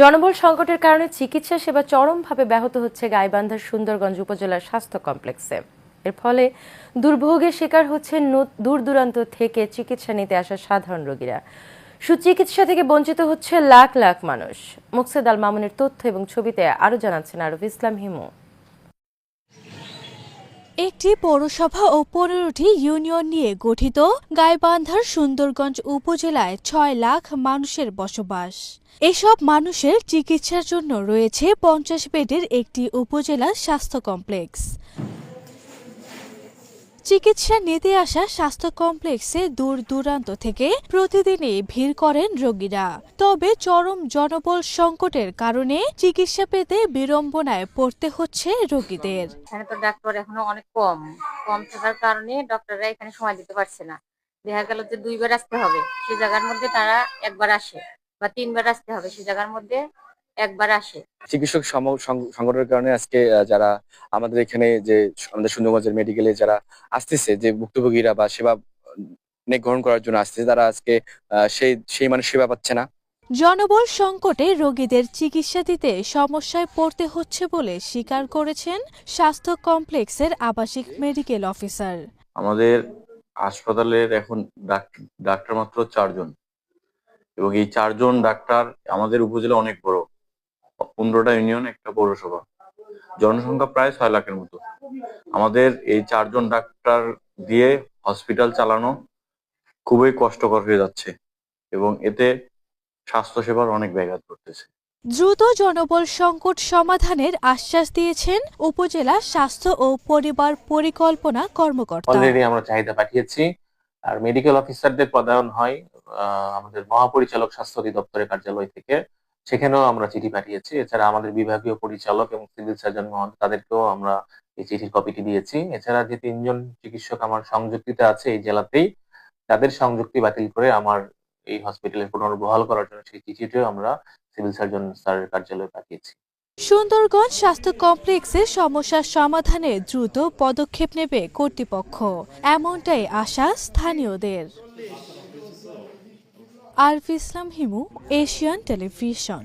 জনবল সংকটের কারণে চিকিৎসা সেবা চরমভাবে ব্যাহত হচ্ছে গাইবান্ধার সুন্দরগঞ্জ উপজেলার স্বাস্থ্য কমপ্লেক্সে। এর ফলে দুর্ভোগের শিকার হচ্ছে দূর দূরান্ত থেকে চিকিৎসা নিতে আসা সাধারণ রোগীরা। সুচিকিৎসা থেকে বঞ্চিত হচ্ছে লাখ লাখ মানুষ। মুকসেদ আল মামুনের তথ্য এবং ছবিতে আরও জানাচ্ছেন আরফ ইসলাম হিমু। একটি পৌরসভা ও পনেরোটি ইউনিয়ন নিয়ে গঠিত গাইবান্ধার সুন্দরগঞ্জ উপজেলায় ছয় লাখ মানুষের বসবাস। এসব মানুষের চিকিৎসার জন্য রয়েছে পঞ্চাশ বেডের একটি উপজেলা স্বাস্থ্য কমপ্লেক্স। চিকিৎসা নিতে আসা স্বাস্থ্য কমপ্লেক্সে দূর দূরান্ত থেকে প্রতিদিনই ভিড় করেন রোগীরা। তবে চরম জনবল সংকটের কারণে চিকিৎসা পেতে বিড়ম্বনায় পড়তে হচ্ছে রোগীদের। এখানে তো ডাক্তার এখনও অনেক কম। কম থাকার কারণে ডক্টররা এখানে সময় দিতে পারছে না। দেখা গেল যে দুইবার আসতে হবে। সে জায়গার মধ্যে তারা একবার আসে বা তিনবার আসতে হবে। সে জায়গার মধ্যে একবার আসে। চিকিৎসক সম- সং- সংকটের কারণে আজকে আহ, যারা আমাদের এখানে যে আমাদের সুন্দরগঞ্জের মেডিকেলে যারা আসতেছে যে ভুক্তভোগীরা বা সেবা গ্রহণ করার জন্য আসতেছে তারা আজকে আহ, সেই সেই মানুষ সেবা পাচ্ছে না। জনবল সংকটে রোগীদের চিকিৎসা দিতে সমস্যায় পড়তে হচ্ছে বলে স্বীকার করেছেন স্বাস্থ্য কমপ্লেক্সের আবাসিক মেডিকেল অফিসার আমাদের হাসপাতালের এখন ডাক্তার ডাক্তার মাত্র চারজন। এবং এই চারজন ডাক্তার আমাদের উপজেলা অনেক বড়। পনেরোটা ইউনিয়ন একটা পৌরসভা। জনসংখ্যা প্রায় ছয় লাখের মতো। আমাদের এই চারজন ডাক্তার দিয়ে হসপিটাল চালানো খুবই কষ্টকর হয়ে যাচ্ছে এবং এতে স্বাস্থ্যসেবার অনেক ব্যাঘাত ঘটতেছে। দ্রুত জনবল সংকট সমাধানের আশ্বাস দিয়েছেন উপজেলা স্বাস্থ্য ও পরিবার পরিকল্পনা কর্মকর্তা। অলরেডি আমরা চাহিদা পাঠিয়েছি। আর মেডিকেল অফিসারদের পদায়ন হয় আহ, আমাদের মহাপরিচালক স্বাস্থ্য অধিদপ্তরের কার্যালয় থেকে। সেখানেও আমরা চিঠি পাঠিয়েছি। এছাড়া আমাদের বিভাগীয় পরিচালক এবং সিভিল সার্জন মহোদয় তাদেরকেও আমরা এই চিঠির কপিটি দিয়েছি। এছাড়া যে তিনজন চিকিৎসক আমার সংযুক্তিতে আছে এই জেলাতেই, তাদের সংযুক্তি বাতিল করে আমার এই হসপিটালে পুনর্বহাল করার জন্য সেই চিঠিটিও আমরা সিভিল সার্জন স্যারের কার্যালয়ে পাঠিয়েছি। সুন্দরগঞ্জ স্বাস্থ্য কমপ্লেক্সে সমস্যার সমাধানে দ্রুত পদক্ষেপ নেবে কর্তৃপক্ষ। এমনটাই আশা স্থানীয়দের। Araf Islam Himu Asian television.